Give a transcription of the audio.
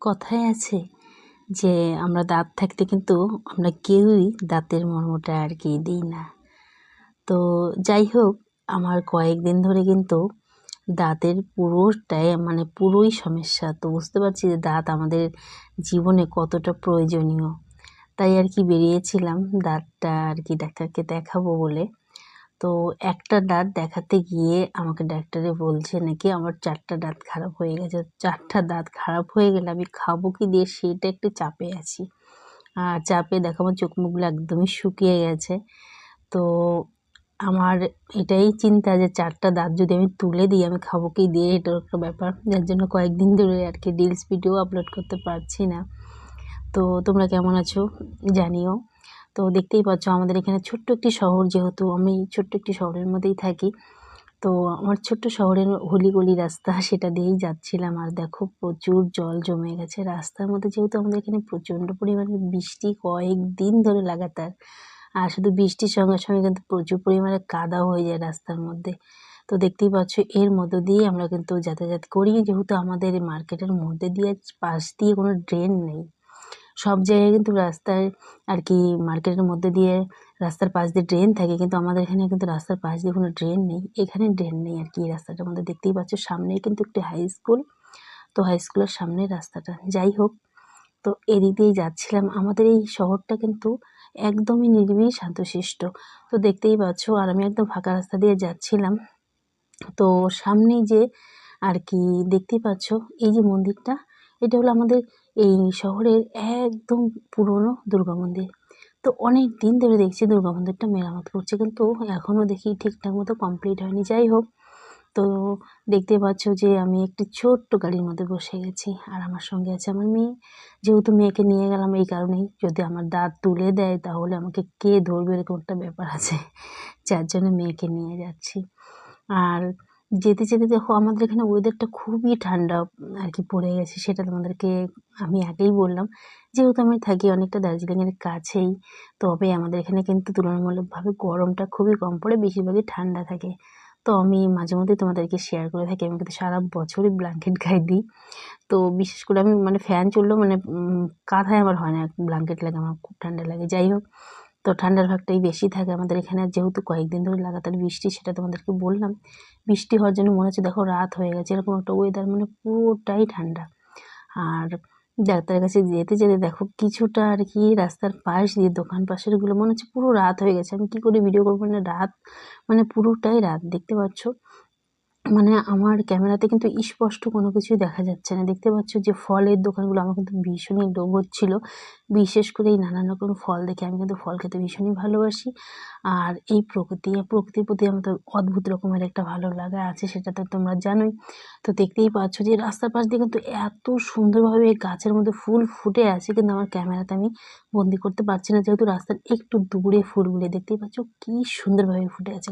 কথায় আছে যে, আমরা দাঁত থাকতে কিন্তু আমরা কেউই দাঁতের মর্মটা আর কি দিই না। তো যাই হোক, আমার কয়েকদিন ধরে কিন্তু দাঁতের পুরোটাই মানে পুরোই সমস্যা। তো বুঝতে পারছি যে দাঁত আমাদের জীবনে কতটা প্রয়োজনীয়। তাই আর কি বেরিয়েছিলাম, দাঁতটা আর কি ডাক্তারকে দেখাবো বলে। তো একটা দাঁত দেখাতে গিয়ে আমাকে ডাক্তারে বলছে নাকি আমার চারটা দাঁত খারাপ হয়ে গেছে। চারটা দাঁত খারাপ হয়ে গেলে আমি খাব কি দিয়ে? সেটা একটু চাপে আছি। আর চাপে দেখো আমার চোখ মুখগুলো একদমই শুকিয়ে গেছে। তো আমার এটাই চিন্তা যে চারটা দাঁত যদি আমি তুলে দিই, আমি খাব কি দিয়ে? এটার একটা ব্যাপার। যার জন্য কয়েকদিন ধরে আর কি রিলস ভিডিও আপলোড করতে পারছি না। তো তোমরা কেমন আছো? জানিও। তো দেখতেই পাচ্ছ আমাদের এখানে ছোট্ট একটি শহর, যেহেতু আমি ছোট্ট একটি শহরের মধ্যেই থাকি। তো আমার ছোট্ট শহরের হলিগলি রাস্তা, সেটা দিয়েই যাচ্ছিলাম। আর দেখো প্রচুর জল জমে গেছে। রাস্তার মধ্যে যেহেতু আমাদের এখানে প্রচণ্ড পরিমাণে বৃষ্টি কয়েকদিন ধরে লাগাতার, আর শুধু বৃষ্টির সঙ্গে সঙ্গে কিন্তু প্রচুর পরিমাণে কাদা হয়ে যায় রাস্তার মধ্যে। তো দেখতেই পাচ্ছ এর মধ্য দিয়ে আমরা কিন্তু যাতায়াত করি। যেহেতু আমাদের মার্কেটের মধ্যে দিয়ে পাশ দিয়ে কোনো ড্রেন নেই সব জায়গায় কিন্তু রাস্তায় আর কি মার্কেটের মধ্যে দিয়ে রাস্তার পাশ দিয়ে ড্রেন থাকে। কিন্তু আমাদের এখানে কিন্তু রাস্তার পাশ দিয়ে কোনো ড্রেন নেই। এখানে ড্রেন নেই আর কি রাস্তাটার মধ্যে। দেখতেই পাচ্ছ সামনেই কিন্তু একটি হাই স্কুল তো হাই স্কুলের সামনে রাস্তাটা। যাই হোক, তো এদিক দিয়েই যাচ্ছিলাম। আমাদের এই শহরটা কিন্তু একদমই নিরিবিলি শান্তশিষ্ট। তো দেখতেই পাচ্ছ, আর আমি একদম ফাঁকা রাস্তা দিয়ে যাচ্ছিলাম। তো সামনেই যে আর কি দেখতেই পাচ্ছ, এই যে মন্দিরটা, এটা হলো আমাদের এই শহরের একদম পুরনো দুর্গা মন্দির। তো অনেক দিন ধরে দেখছি দুর্গা মন্দিরটা মেরামত করছে, কিন্তু এখনও দেখি ঠিকঠাক মতো কমপ্লিট হয়নি। যাই হোক, তো দেখতে পাচ্ছ যে আমি একটি ছোট্ট গাড়ির মধ্যে বসে গেছি আর আমার সঙ্গে আছে আমার মেয়ে। যেহেতু মেয়েকে নিয়ে গেলাম এই কারণেই, যদি আমার দাঁত তুলে দেয় তাহলে আমাকে কে ধরবে এরকম একটা ব্যাপার আছে, যার জন্য মেয়েকে নিয়ে যাচ্ছি। আর যেতে যেতে দেখো আমাদের এখানে ওয়েদারটা খুবই ঠান্ডা আর কি পড়ে গেছে, সেটা তোমাদেরকে আমি আগেই বললাম। যেহেতু আমি থাকি অনেকটা দার্জিলিংয়ের কাছেই, তবে আমাদের এখানে কিন্তু তুলনামূলকভাবে গরমটা খুবই কম পড়ে, বেশিরভাগই ঠান্ডা থাকে। তো আমি মাঝে মধ্যে তোমাদেরকে শেয়ার করে থাকি, আমি কিন্তু সারা বছরই ব্ল্যাঙ্কেট গায়ে দিই। তো বিশেষ করে আমি মানে ফ্যান চললেও মানে কাঁথায় আমার হয় না ব্ল্যাঙ্কেট লাগে, আমার খুব ঠান্ডা লাগে। যাই হোক তো ঠান্ডার ভাগটাই বেশি থাকে আমাদের এখানে। যেহেতু কয়েকদিন ধরে লাগাতার বৃষ্টি, সেটা তোমাদেরকে বললাম। বৃষ্টি হওয়ার জন্য মনে হচ্ছে, দেখো রাত হয়ে গেছে, এরকম একটা ওয়েদার মানে পুরোটাই ঠান্ডা। আর ডাক্তারের কাছে যেতে যেতে দেখো কিছুটা আর কি রাস্তার পাশ দিয়ে, দোকান পাশেরগুলো মনে হচ্ছে পুরো রাত হয়ে গেছে। আমি কী করে ভিডিও করব মানে রাত মানে পুরোটাই রাত, দেখতে পাচ্ছ? মানে আমার ক্যামেরাতে কিন্তু স্পষ্ট কোনো কিছুই দেখা যাচ্ছে না। দেখতে পাচ্ছ যে ফলের দোকানগুলো আমার কিন্তু ভীষণই লোভ হচ্ছিল। বিশেষ করে এই নানান রকম ফল দেখে আমি কিন্তু ফল খেতে ভীষণই ভালোবাসি। আর এই প্রকৃতি, প্রকৃতির প্রতি আমার তো অদ্ভুত রকমের একটা ভালো লাগা আছে, সেটা তো তোমরা জানোই। তো দেখতেই পাচ্ছ যে রাস্তার পাশ দিয়ে কিন্তু এত সুন্দরভাবে গাছের মধ্যে ফুল ফুটে আছে, কিন্তু আমার ক্যামেরাতে আমি বন্দি করতে পারছি না, যেহেতু রাস্তার একটু দূরে ফুলগুলি। দেখতেই পাচ্ছ কী সুন্দরভাবে ফুটে আছে।